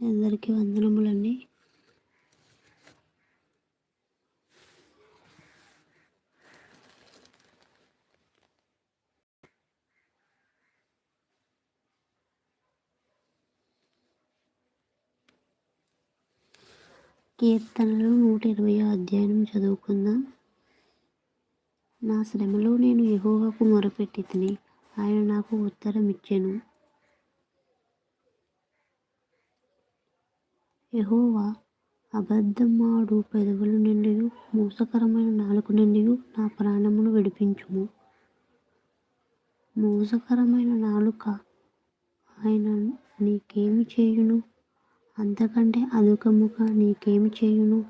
అందరికీ వందనములండి. కీర్తనలు నూట ఇరవై అధ్యాయం చదువుకుందాం. నా శ్రమలో నేను యహోవకు మొరపెట్టి తిని ఆయన నాకు ఉత్తరం ఇచ్చాను యహోవా అబద్ధమాడు పెదవుల నుండి మోసకరమైన నాలుగు నుండి నా ప్రాణమును విడిపించుము. మోసకరమైన నాలుక ఆయన నీకేమి చేయును? అంతకంటే అధికముగా నీకేమి చేయును?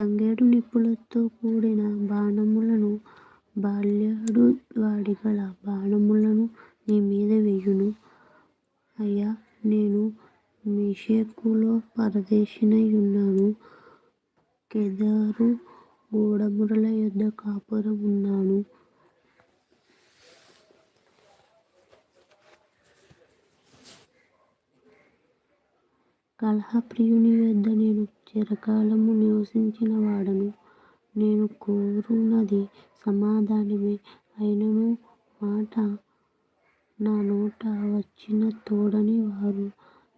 తంగేడు నిప్పులతో కూడిన బాణములను బాల్యడు వాడిగల బాణములను నీ మీద వేయును. అయ్యా నేను మెషెకులో పరదేశినై ఉన్నాను కెదారు గూడముల యొద్ద కాపురం ఉన్నాను కలహప్రియుని యొద్ద నేను చిరకాలము నివసించిన వాడను నేను కోరునది సమాధానమే. అయినను మాట నా నోట వచ్చిన తోడని వారు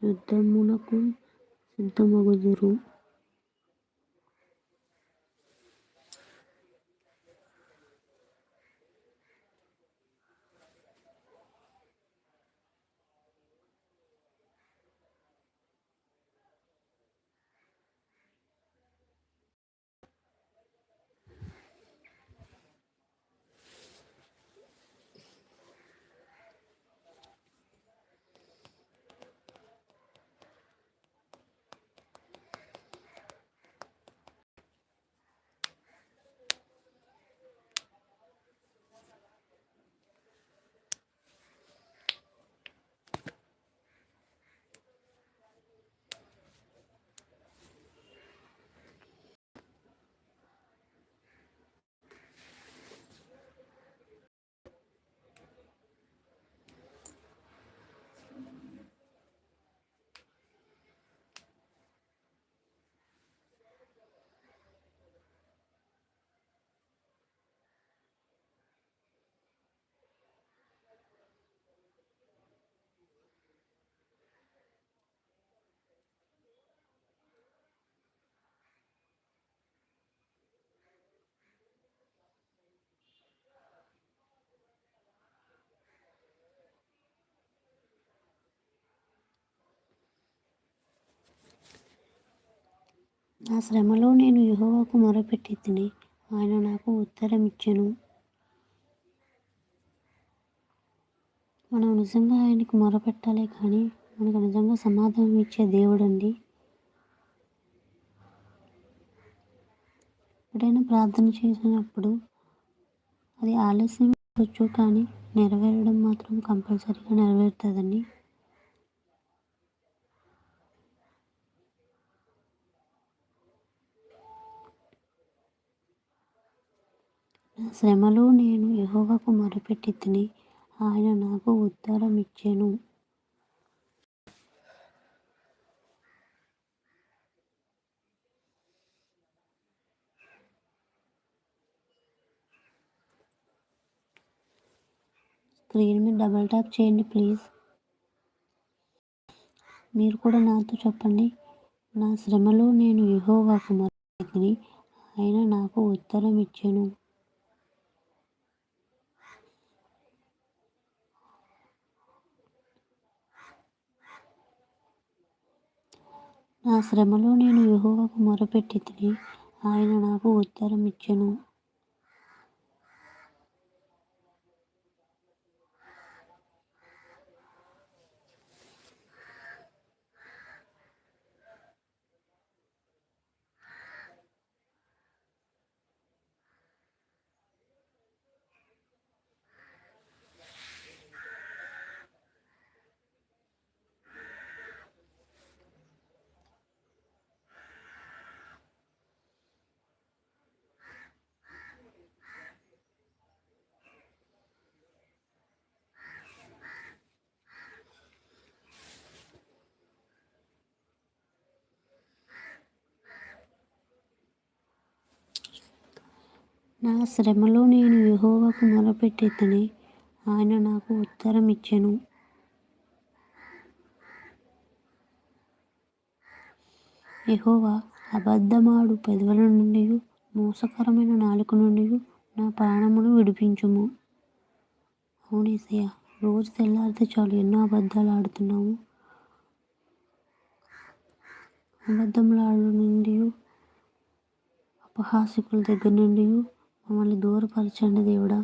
యుద్ధమునకు సిద్ధమగుదురు. నా శ్రమలో నేను యహోవాకు మొరపెట్టి తిని ఆయన నాకు ఉత్తరం ఇచ్చెను మనం నిజంగా ఆయనకు మొరపెట్టాలి కానీ మనకు నిజంగా సమాధానం ఇచ్చే దేవుడు అండి ఎప్పుడైనా ప్రార్థన చేసినప్పుడు అది ఆలస్యం కావచ్చు కానీ నెరవేరడం మాత్రం కంపల్సరీగా నెరవేరుతుందండి నా శ్రమలో నేను యహోవకు మొరపెట్టి తిని ఆయన నాకు ఉత్తరం ఇచ్చాను స్క్రీన్ మీద డబల్ ట్యాప్ చేయండి ప్లీజ్. మీరు కూడా నాతో చెప్పండి. నా శ్రమలో నేను యహోవాకు మొరపెట్టి ఆయన నాకు ఉత్తరం ఇచ్చాను నా శ్రమలో నేను యహోవకు మొరపెట్టితిని ఆయన నాకు ఉత్తరం నా శ్రమలో నేను యెహోవాకు మొరపెట్టేతని ఆయన నాకు ఉత్తరం ఇచ్చెను యహోవా అబద్ధమాడు పెదవుల నుండి మోసకరమైన నాలుక నుండి నా ప్రాణమును విడిపించుము. అవునేసయ్య రోజు తెల్లారితే చాలు ఎన్నో అబద్ధాలు ఆడుతున్నాము అబద్ధములాడు నుండి అపహాసికుల దగ్గర నుండి మమ్మల్ని దూరపరచండి దేవుడా.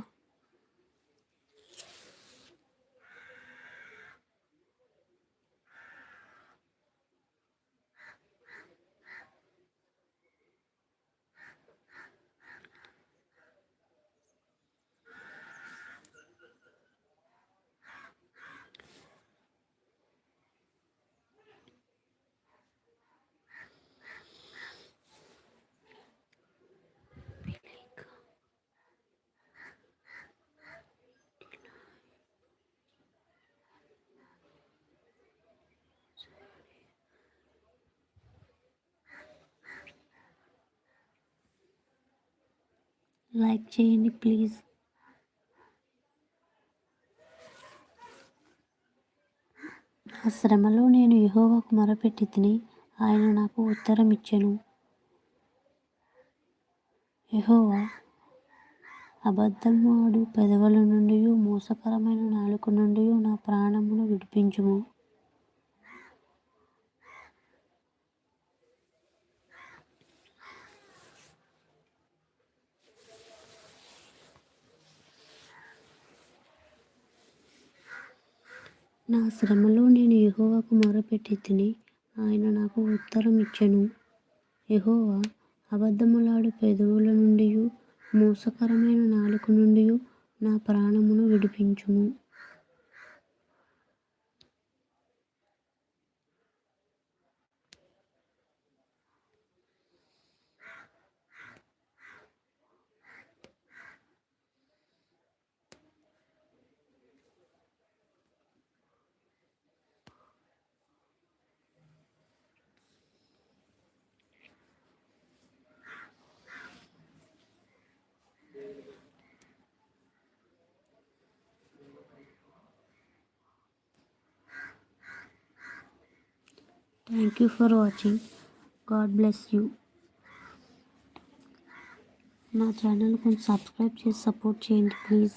లైక్ చేయండి ప్లీజ్. నా శ్రమలో నేను యహోవాకు మొరపెట్టి తిని ఆయన నాకు ఉత్తరం ఇచ్చెను అబద్ధం అబద్ధమాడు పెదవుల నుండి మోసకరమైన నాలుక నుండి నా ప్రాణమును విడిపించుము. నా శ్రమలో నేను యహోవాకు మొరపెట్టి తిని ఆయన నాకు ఉత్తరం ఇచ్చెను యహోవా అబద్ధములాడు పెదవుల నుండి మోసకరమైన నాలుక నుండి నా ప్రాణమును విడిపించుము. Thank you for watching God bless you నా ఛానల్ కొంచెం సబ్స్క్రైబ్ చేసి సపోర్ట్ చేయండి ప్లీజ్